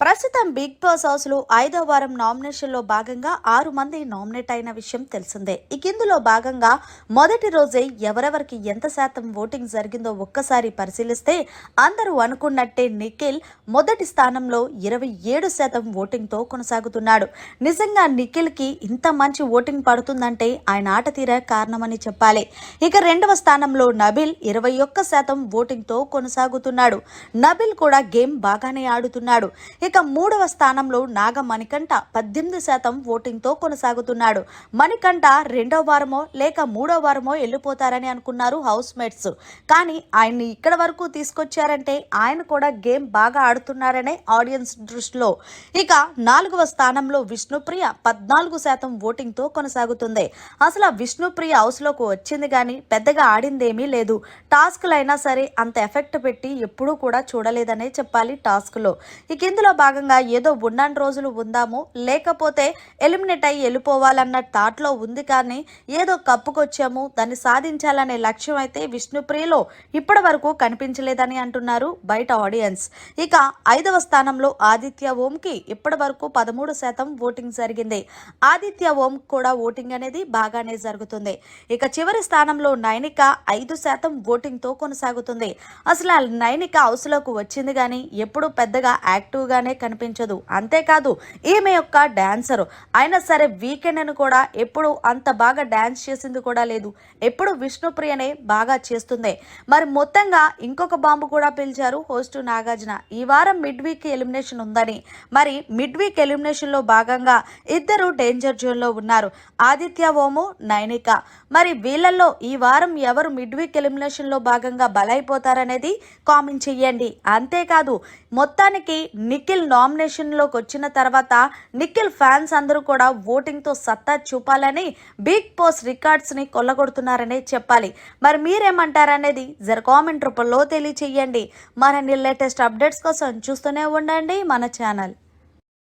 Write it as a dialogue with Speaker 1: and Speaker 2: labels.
Speaker 1: ప్రస్తుతం big boss హౌస్లో ఐదో వారం నామినేషన్లో భాగంగా ఆరు మంది నామినేట్ అయిన విషయం తెలిసిందే. ఇక ఇందులో భాగంగా మొదటి రోజే ఎవరెవరికి ఎంత శాతం ఓటింగ్ జరిగిందో ఒక్కసారి పరిశీలిస్తే అందరూ అనుకున్నట్టే నిఖిల్ మొదటి స్థానంలో ఇరవై ఏడు శాతం ఓటింగ్తో కొనసాగుతున్నాడు. నిజంగా నిఖిల్కి ఇంత మంచి ఓటింగ్ పడుతుందంటే ఆయన ఆట తీరే కారణమని చెప్పాలి. ఇక రెండవ స్థానంలో నబిల్ ఇరవై ఒక్క శాతం ఓటింగ్తో కొనసాగుతున్నాడు. నబిల్ కూడా గేమ్ బాగానే ఆడుతున్నాడు. ఇక మూడవ స్థానంలో నాగ మణికంఠ పద్దెనిమిది శాతం ఓటింగ్తో కొనసాగుతున్నాడు. మణికంఠ రెండో వారమో లేక మూడో వారమో వెళ్ళిపోతారని అనుకున్నారు హౌస్ మేట్స్ కానీ ఆయన్ని ఇక్కడ వరకు తీసుకొచ్చారంటే ఆయన కూడా గేమ్ బాగా ఆడుతున్నారనే ఆడియన్స్ దృష్టిలో. ఇక నాలుగవ స్థానంలో విష్ణుప్రియ పద్నాలుగు శాతం ఓటింగ్తో కొనసాగుతుంది. అసలు విష్ణుప్రియ హౌస్లోకి వచ్చింది కానీ పెద్దగా ఆడిందేమీ లేదు. టాస్క్లైనా సరే అంత ఎఫెక్ట్ పెట్టి ఎప్పుడూ కూడా చూడలేదనే చెప్పాలి టాస్క్లో. ఇక ఇందులో భాగంగా ఏదో ఉన్నన్ని రోజులు ఉందాము. లేకపోతే ఎలిమినేట్ అయ్యి వెళ్ళిపోవాలన్న థాట్లో ఉంది కానీ ఏదో కప్పుకొచ్చాము. దాన్ని సాధించాలనే లక్ష్యం అయితే విష్ణుప్రియలో ఇప్పటి వరకు కనిపించలేదని అంటున్నారు బయట ఆడియన్స్. ఇక ఐదవ స్థానంలో ఆదిత్య ఓంకి ఇప్పటి వరకు పదమూడు శాతం ఓటింగ్ జరిగింది. ఆదిత్య ఓం కూడా ఓటింగ్ అనేది బాగానే జరుగుతుంది. ఇక చివరి స్థానంలో నైనిక ఐదు శాతం ఓటింగ్తో కొనసాగుతుంది. అసలు ఆ నైనిక హౌస్లోకి వచ్చింది కానీ ఎప్పుడు పెద్దగా యాక్టివ్గానే కనిపించదు. అంతేకాదు ఈమె యొక్క డాన్సర్. అయినా సరే వీకెండ్ అని కూడా ఎప్పుడు అంత బాగా డాన్స్ చేసింది కూడా లేదు. ఎప్పుడు విష్ణుప్రియనే బాగా చేస్తుంది. మరి మొత్తంగా ఇంకొక బాంబు కూడా పిలిచారు హోస్ట్ నాగార్జున. ఈ వారం మిడ్ వీక్ ఎలిమినేషన్ ఉందని. మరి మిడ్ వీక్ ఎలిమినేషన్లో భాగంగా ఇద్దరు డేంజర్ జోన్లో ఉన్నారు. ఆదిత్య ఓము నైనిక. మరి వీళ్ళల్లో ఈ వారం ఎవరు మిడ్ వీక్ ఎలిమినేషన్లో భాగంగా బలైపోతారనేది కామెంట్ చెయ్యండి అంతేకాదు మొత్తానికి నిఖిల్ నామినేషన్లోకి వచ్చిన తర్వాత నిఖిల్ ఫ్యాన్స్ అందరూ కూడా ఓటింగ్తో సత్తా చూపాలని బిగ్ బాస్ రికార్డ్స్ని కొల్లగొడుతున్నారనే చెప్పాలి. మరి మీరేమంటారనేది జర కామెంట్ రూపంలో తెలియచేయండి. మరిన్ని లేటెస్ట్ అప్డేట్స్ కోసం చూస్తూనే ఉండండి మన ఛానల్.